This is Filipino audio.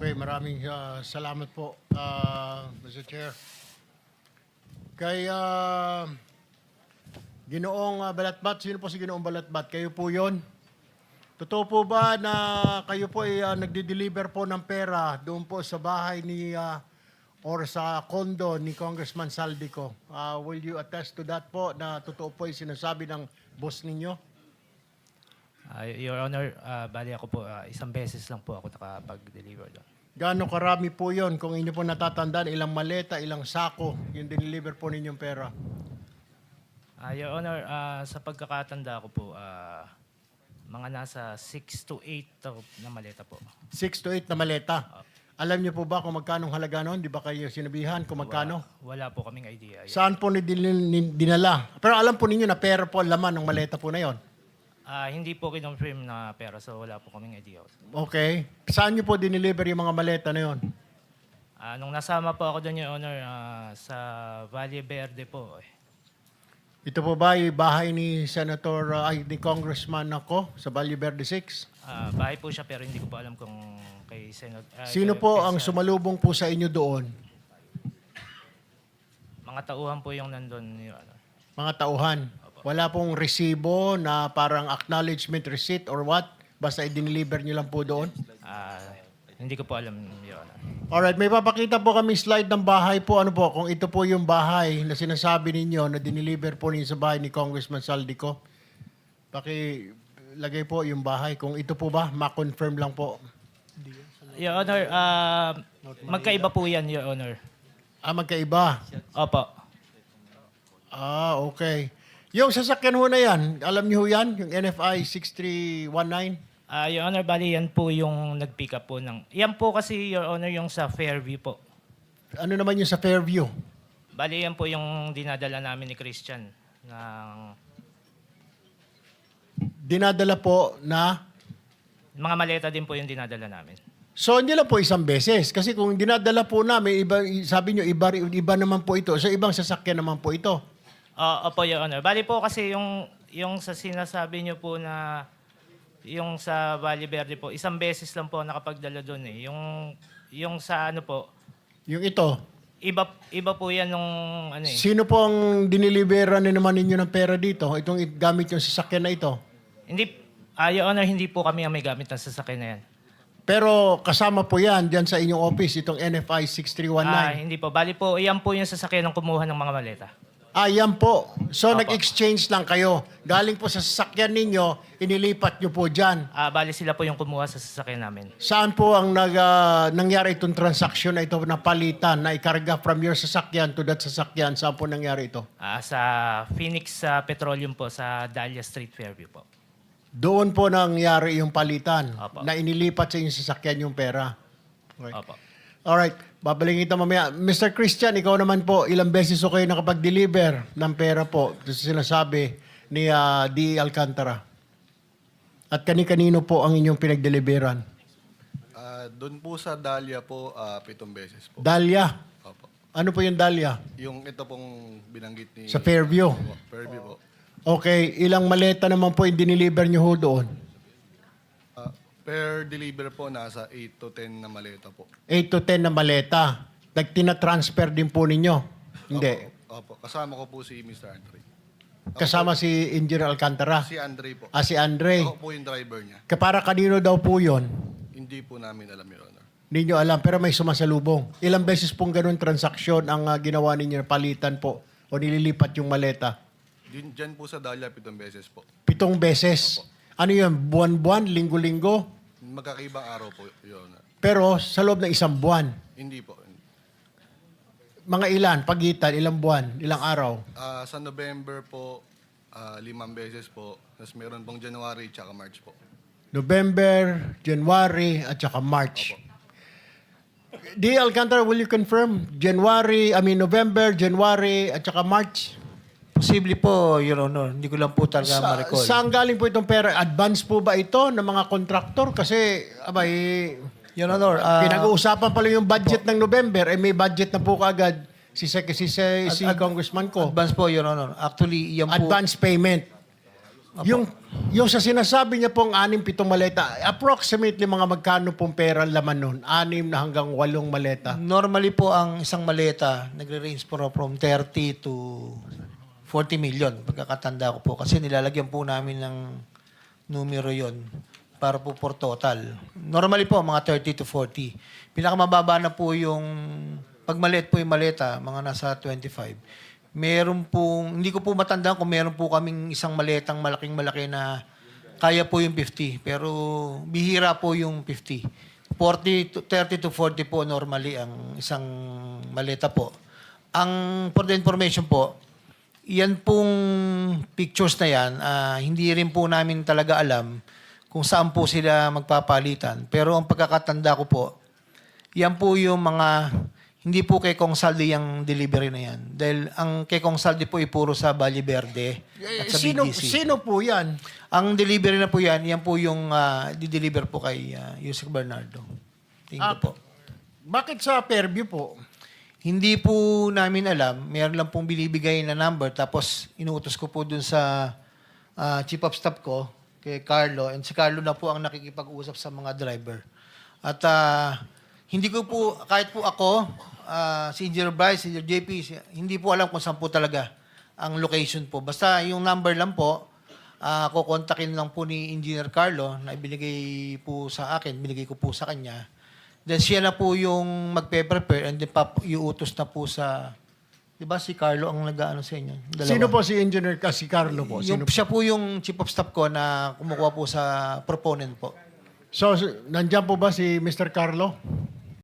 Okay, maraming ah, salamat po, ah, Mr. Chair. Kay ah, Ginoong ah, Balatbat, sino po si Ginoong Balatbat? Kayo po yon? Totoo po ba na kayo po ay ah, nagde-deliver po ng pera doon po sa bahay ni ah, or sa condo ni Congressman Saldico? Ah, will you attest to that po na totoo po yung sinasabi ng boss ninyo? Ah, Your Honor, ah, bali ako po, ah, isang beses lang po ako nakapag-deliver doon. Gaano karami po yon kung inyo po natatandaan, ilang maleta, ilang sako yung deliver po ninyong pera? Ah, Your Honor, ah, sa pagkakatanda ko po, ah, mga nasa 6 to 8 na maleta po. 6 to 8 na maleta. Alam niyo po ba kung magkano halaga noon? Di ba kayo sinabihan kung magkano? Wala po kaming idea. Saan po ni din- ni- dinala? Pero alam po ninyo na pera po ang laman ng maleta po na yon. Ah, hindi po kinonfirm na pera, so wala po kaming idea. Okay. Saan niyo po dineliver yung mga maleta na yon? Ah, nung nasama po ako doon, Your Honor, ah, sa Valle Verde po, eh, Ito po ba yung bahay ni Senator, uh, ay, ni Congressman ako sa Valle Verde 6? ah, bahay po siya pero hindi ko po alam kung kay Senat... ah, Sino kay- po kay ang Sen- sumalubong po sa inyo doon? Mga tauhan po yung nandun, Your Honor. Mga tauhan. Wala pong resibo na parang acknowledgement receipt or what? Basta i-deliver nyo lang po doon? Ah, hindi ko po alam, Your Honor. Alright, may papakita po kami slide ng bahay po. Ano po, kung ito po yung bahay na sinasabi ninyo na dineliver po ninyo sa bahay ni Congressman Saldico. Paki lagay po yung bahay. Kung ito po ba, ma-confirm lang po. Your Honor, ah, magkaiba po yan, Your Honor. Ah, magkaiba. Opo. Ah, okay. Yung sasakyan ho na yan, alam niyo ho yan? Yung NFI 6319? Ah, Your Honor, bali yan po yung nag-pick up po ng... Yan po kasi, Your Honor, yung sa Fairview po. Ano naman yung sa Fairview? Bali yan po yung dinadala namin ni Christian ng Dinadala po na mga maleta din po yung dinadala namin. So, hindi lang po isang beses. Kasi kung dinadala po namin, iba, sabi nyo, iba, iba naman po ito. So, ibang sasakyan naman po ito. Ah, opo, Your Honor. Bali po kasi yung, yung sa sinasabi niyo po na yung sa Valle Verde po, isang beses lang po nakapagdala doon eh. Yung, yung sa ano po, Yung ito. iba, iba po yan nung ano eh. Sino po ang dinilibera na naman ninyo ng pera dito? Itong i- gamit yung sasakyan na ito. Hindi, ah, Your Honor, hindi po kami ang may gamit ng sasakyan na yan. Pero kasama po yan dyan sa inyong office, itong NFI Ah, 6319. hindi po. Bali po, iyan po yung sasakyan ng kumuha ng mga maleta. Ah, yan po. So, Apo. nag-exchange lang kayo. Galing po sa sasakyan ninyo, inilipat nyo po dyan. Ah, bali sila po yung kumuha sa sasakyan namin. Saan po ang nag, ah, nangyari itong transaction na ito na palitan, na ikarga from your sasakyan to that sasakyan? Saan po nangyari ito? Ah, sa Phoenix sa Petroleum po, sa Dahlia Street, Fairview po. Doon po nangyari yung palitan Apo. na inilipat sa inyong sasakyan yung pera. Okay. Opo. Alright, babalikin kita mamaya. Mr. Christian, ikaw naman po, ilang beses ko kayo nakapag-deliver ng pera po sa sinasabi ni ah, D. Alcantara? At kani-kanino po ang inyong pinag-deliveran? Ah, doon po sa Dahlia po, ah, pitong beses po. Dahlia. Opo. Ano po yung Dahlia? Yung ito pong binanggit ni... Sa Fairview. Opo, Fairview po. Okay, ilang maleta naman po yung diniliver nyo ho doon? Per deliver po, nasa 8 to 10 na maleta po. 8 to 10 na maleta. Nagtina-transfer din po ninyo? Hindi. Opo, opo. Kasama ko po si Mr. Andre. Kasama si Engineer Alcantara. Si Andre po. Ah, si Andre. Ako po yung driver niya. Kapara kanino daw po yon? Hindi po namin alam, Your Honor. Hindi nyo alam, pero may sumasalubong. Ilang beses pong ganun transaksyon ang ah, ginawa ninyo, palitan po, o nililipat yung maleta? Din, dyan po sa Dahlia, pitong beses po. Pitong beses. Ano yun? Buwan-buwan? Linggo-linggo? Magkakaibang araw po, Honor. Pero sa loob ng isang buwan. Hindi po. Mga ilan? Pagitan? Ilang buwan? Ilang araw? Ah, sa November po, ah, limang beses po. Tapos meron pong January tsaka March po. November, January, at saka March. D. Alcantara, will you confirm? January, I mean November, January, at saka March? Posible po, Your Honor. Hindi ko lang po talaga Sa, ma-recall. saan galing po itong pera? Advance po ba ito ng mga kontraktor? Kasi, abay, Your Honor, ah, pinag-uusapan pala yung budget ng November, eh may budget na po kaagad si, si, si, si, si Congressman ko. advance po, Your Honor. Actually, yan po. Advance payment. Yung, yung sa sinasabi niya pong anim, pitong maleta, approximately mga magkano pong pera ang laman nun? Anim na hanggang walong maleta. Normally po ang isang maleta, nagre-range po from 30 to 40 million, pagkakatanda ko po. Kasi nilalagyan po namin ng numero yon para po for total. Normally po, mga 30 to 40. Pinakamababa na po yung, pag maliit po yung maleta, mga nasa 25. Meron pong, hindi ko po matandaan kung meron po kaming isang maletang malaking malaki na kaya po yung 50. Pero bihira po yung 50. 40 to, 30 to 40 po normally ang isang maleta po. Ang for the information po, yan pong pictures na yan, ah, hindi rin po namin talaga alam kung saan po sila magpapalitan. Pero ang pagkakatanda ko po, yan po yung mga, hindi po kay Kong Saldi yung delivery na yan. Dahil ang kay Kong Saldi po ay puro sa Valle Verde at sa sino, BGC. sino po yan? Ang delivery na po yan, yan po yung ah, di-deliver po kay uh, Yusek Bernardo. Tingin Ah, po. Bakit sa Fairview po? Hindi po namin alam. Meron lang pong binibigay na number. Tapos inuutos ko po dun sa ah, chief of staff ko, kay Carlo. And si Carlo na po ang nakikipag-usap sa mga driver. At ah, hindi ko po, kahit po ako, ah, si Engineer Bryce, Engineer JP, si- hindi po alam kung saan po talaga ang location po. Basta yung number lang po, ah kukontakin lang po ni Engineer Carlo na ibinigay po sa akin, binigay ko po sa kanya. Then siya na po yung magpe-prepare and then pap- iutos na po sa... Di ba si Carlo ang nag-ano sa inyo? Dalawa. Sino po si Engineer ka? Si Carlo po? Yung, Sino siya po yung chief of staff ko na kumukuha po sa proponent po. So, s- nandyan po ba si Mr. Carlo?